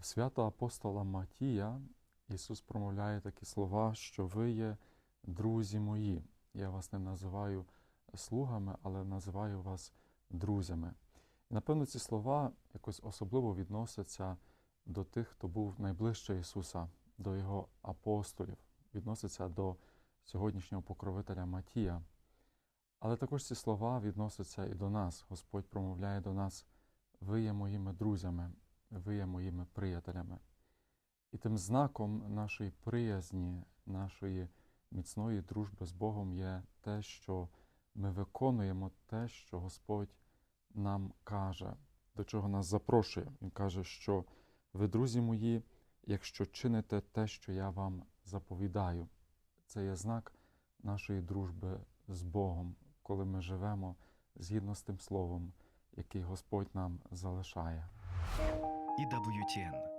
В свято апостола Матія Ісус промовляє такі слова, що ви є друзі мої. Я вас не називаю слугами, але називаю вас друзями. І напевно ці слова якось особливо відносяться до тих, хто був найближче Ісуса, до Його апостолів, відносяться до сьогоднішнього покровителя Матія. Але також ці слова відносяться і до нас. Господь промовляє до нас: ви є моїми друзями, ви є моїми приятелями. І тим знаком нашої приязні, нашої міцної дружби з Богом є те, що ми виконуємо те, що Господь нам каже, до чого нас запрошує. Він каже, що ви, друзі мої, якщо чините те, що я вам заповідаю, це є знак нашої дружби з Богом, коли ми живемо згідно з тим словом, який Господь нам залишає. EWTN